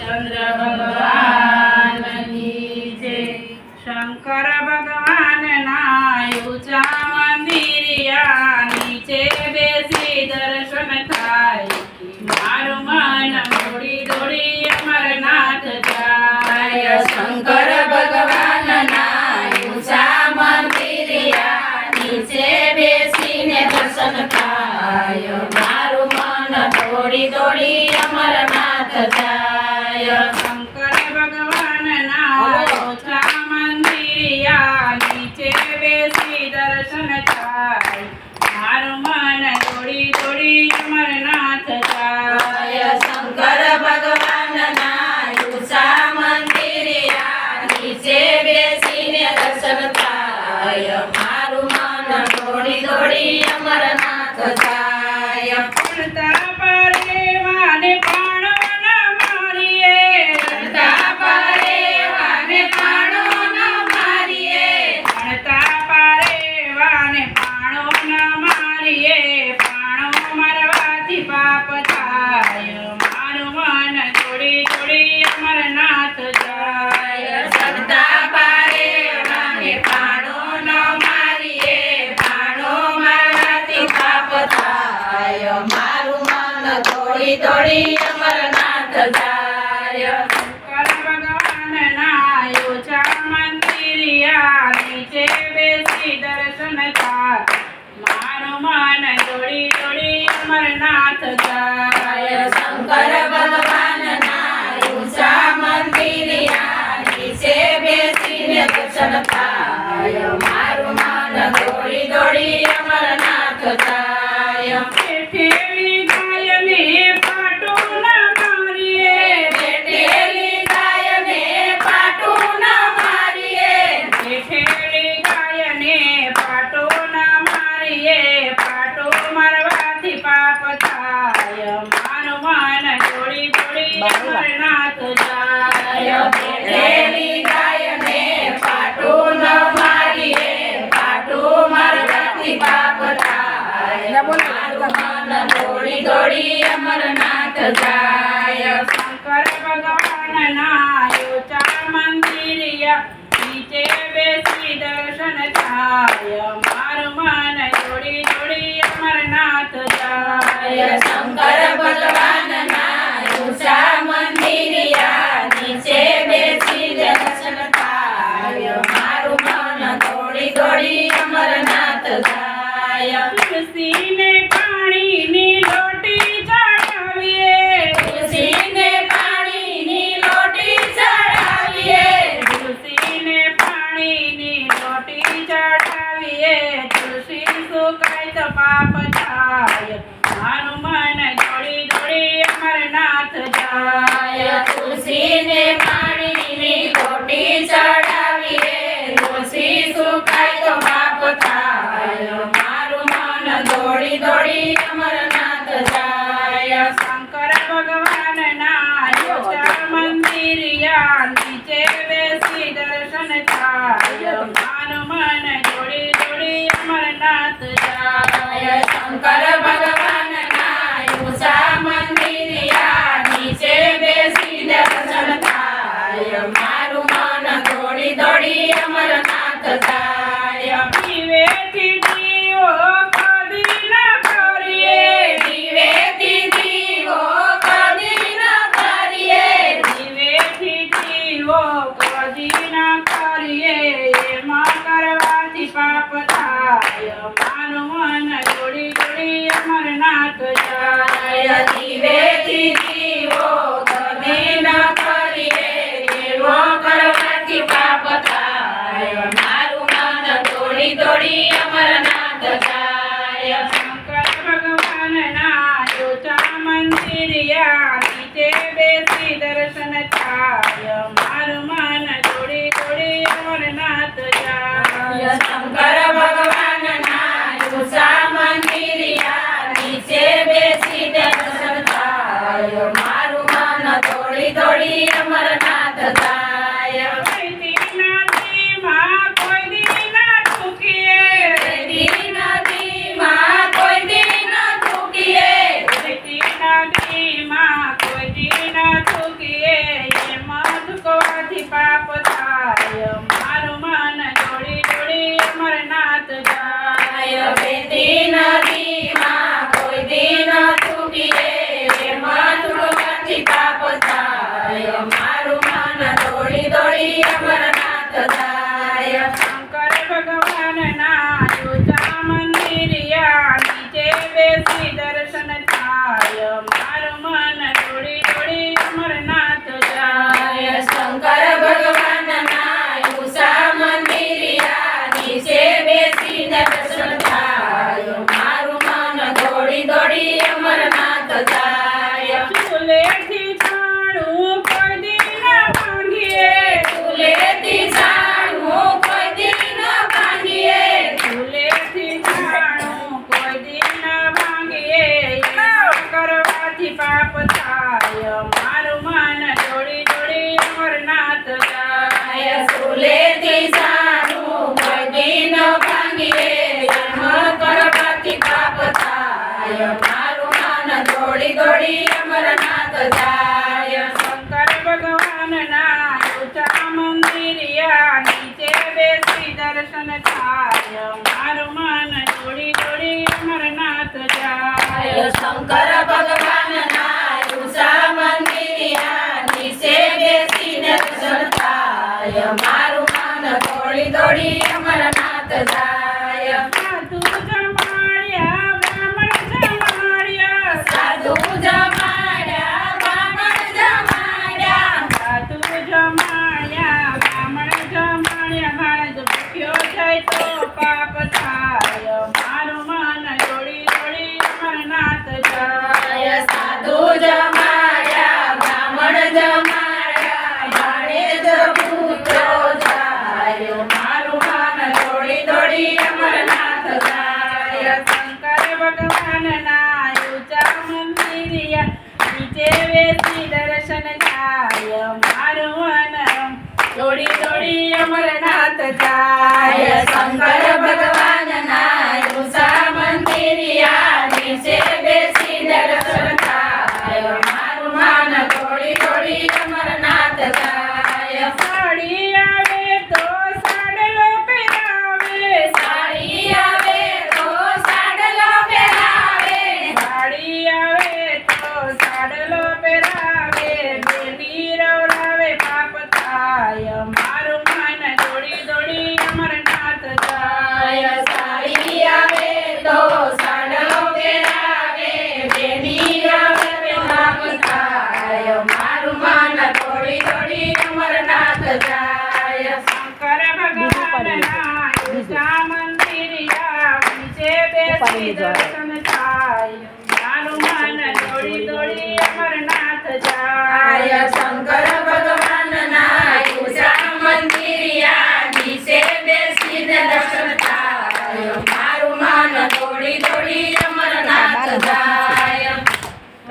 ચંદ્ર ભગવાનની છે શંકર ભગવાનના ઊંચા મંદિરિયા નીચે બેસી દર્શન થાય મારું મન દોડી દોડી અમરનાથ જાય શંકર ભગવાનના ઊંચા મંદિરિયા નીચે બેસીને દર્શન થાય જાય મારવાન જોડી જોડી અમરનાથ જાય સત્તા પારે વાગે ન મારીએ પાણો મારવાથી પાપ થાય મારું મન દોડી દોડી અમરનાથ જાય. મંદિરિયા નીચે બેસી દર્શન થાય મારું મન જોડી જોડી અમરનાથ જાય. શંકર ભગવાન ના ઊંચા મંદિર છે બેસીને દર્શન થાય મારું મન દોડી દોડી અમરનાથ થાય જાય શંકર ભગવાનના યોચા મંદિર નીચે બેસી દર્શન થાય માના જોડે જોડે રમણ નાથ જા. શંકર દોડી અમરનાથ જાય શંકર ભગવાનના ઊંચા મંદિરિયા નીચે બેસી દર્શન થાય. મારું મન જોડી જોડી અમરનાથ જાય. શંકર ભગવાનના ઉષા મંદિરિયા નીચે બેસી દર્શન થાય. મારું મન દોડી દોડી અમરનાથ જાય. બેસી દર્શન થાય મારું મન દોડી દોડી અમરનાથ જાય શંકર ભગવાનના ઉષા મંદિરિયા નીચે બેસી દર્શન થાય મારું મન દોડી દોડી અમરનાથ જાય સાડી આવે તો સાડલો પહેરાવે સાડી આવે તો સાડલો પહેરાવે સાડી આવે તો સાડલો પહેરાવે બેટી રવરાવે પાપ થાય મારું મન દોડી દોડી અમરનાથ જાય સાડી આવે તો સાડલો પહેરાવે બેની આવે પાપ થાય મારું મન દોડી દોડી અમરનાથ જાય શંકર ભગવાનના ઊંચા મંદિરિયા નીચે બેસી દર્શન થાય મારું મન દોડી દોડી અમરનાથ આય જાય શંકર ભગવાનના ઉષા મંદિરિયા નીચે બેસીને દર્શન થાય મારું મન દોડી દોડી અમરનાથ જાય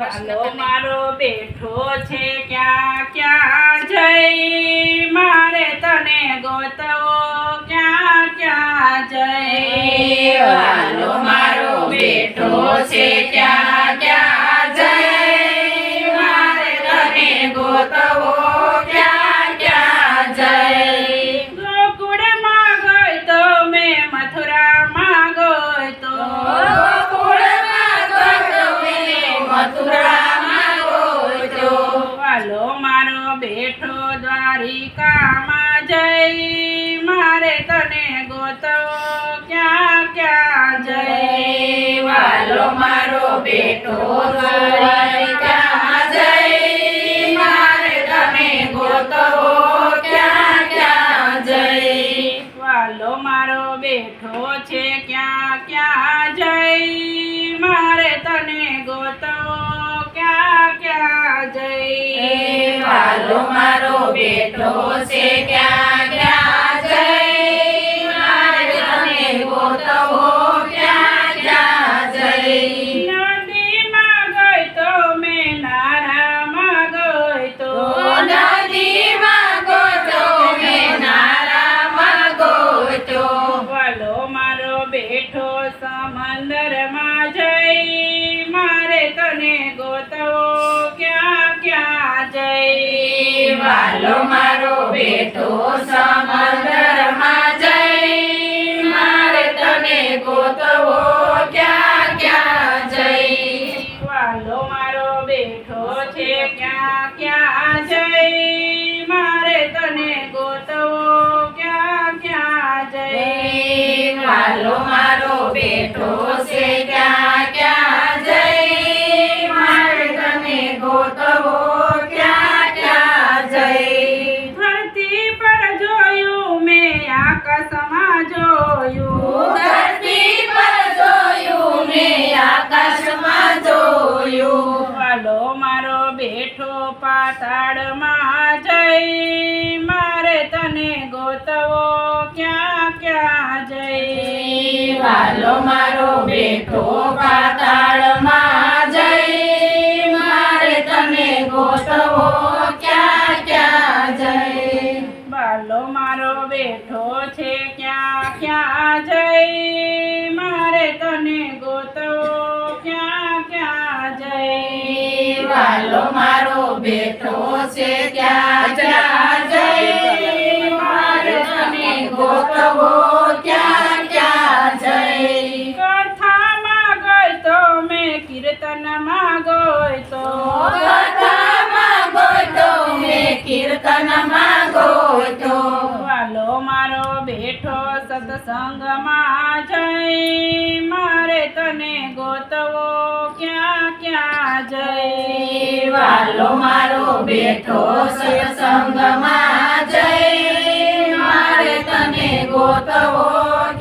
વાલો મારો બેઠો છે ક્યાં ક્યાં જઈ? મારે તને ગોતવો ક્યાં ક્યાં જઈ? વાલો મારો બેઠો છે ક્યાં ક્યાં જય મારો બેટો દ્વારિકામાં જઈ મારે તને ગોતવો ક્યાં ક્યાં જઈ વાલો મારો બેઠો છે ક્યાં ક્યાં જઈ મારે તને ગોતવો ક્યાં ક્યાં જઈ વાલો મારો બેટો છે ક્યાં? ગોતવો ક્યાં ક્યાં જઈ? વાલો મારો બેટો સમંદરમાં જઈ. મારે તને ગોતવો, ક્યાં ક્યાં જઈ? વાલો મારો બેઠો છે, ક્યાં ક્યાં જઈ? મારે તને ગોતવો, ક્યાં ક્યાં જઈ? વાલો મારો બેટો છે, ક્યાં પાતાળમાં જઈ મારે તને ગોતવો ક્યાં ક્યાં જઈ? વાલો મારો બેઠો પાતાળમાં જઈ મારે તને ગોતવો ક્યાં ક્યાં જઈ? વાલો મારો બેઠો છે ક્યાં ક્યાં જઈ? મારે તને ગોતવો ક્યાં ક્યાં જઈ? વાલો મારો બેઠો છે જઈ મારે તને ગોતવો ક્યાં ક્યાં જઈ કથામાં ગઈ તો મેં કીર્તનમાં ગઈ તો. કથામાં મેં કીર્તનમાં વાલો મારો બેઠો સત્સંગમાં જઈ મારે તને ગોતવો ક્યાં ક્યાં જઈ વાલો મારો બેઠો સત્સંગમાં જઈ મારે તને ગોતવો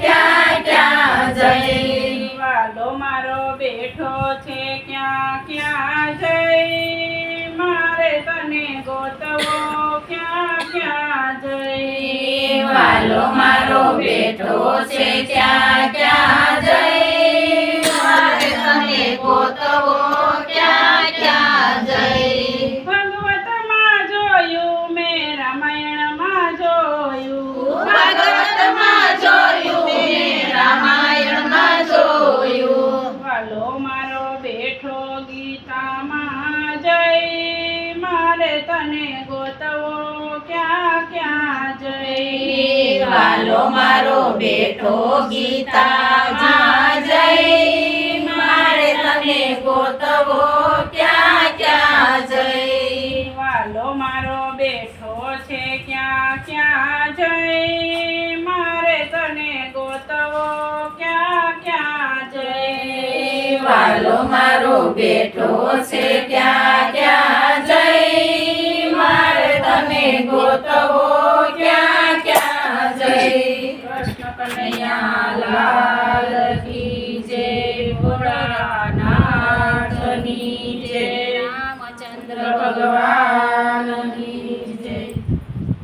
ક્યાં ક્યાં જઈ વાલો મારો બેઠો છે ક્યાં ક્યાં જઈ મારે તને ગોતવો ક્યાં ક્યાં જઈ વાલો મારો બેઠો છે ક્યાં ક્યાં જઈ મારે તને ગોતવો તને ગોતવો ક્યાં ક્યાં જઈ? વાલો મારો બેઠો ગીતામાં જઈ. મારે તને ગોતવો ક્યાં ક્યાં જઈ? વાલો મારો બેઠો છે ક્યાં ક્યાં જઈ? મારે તને ગોતવો ક્યાં ક્યાં જઈ? વાલો મારો બેઠો છે ક્યાં ક્યાં જઈ? તને ગોતવો ક્યાં ક્યાં જઈ? કૃષ્ણ કનૈયા લાલ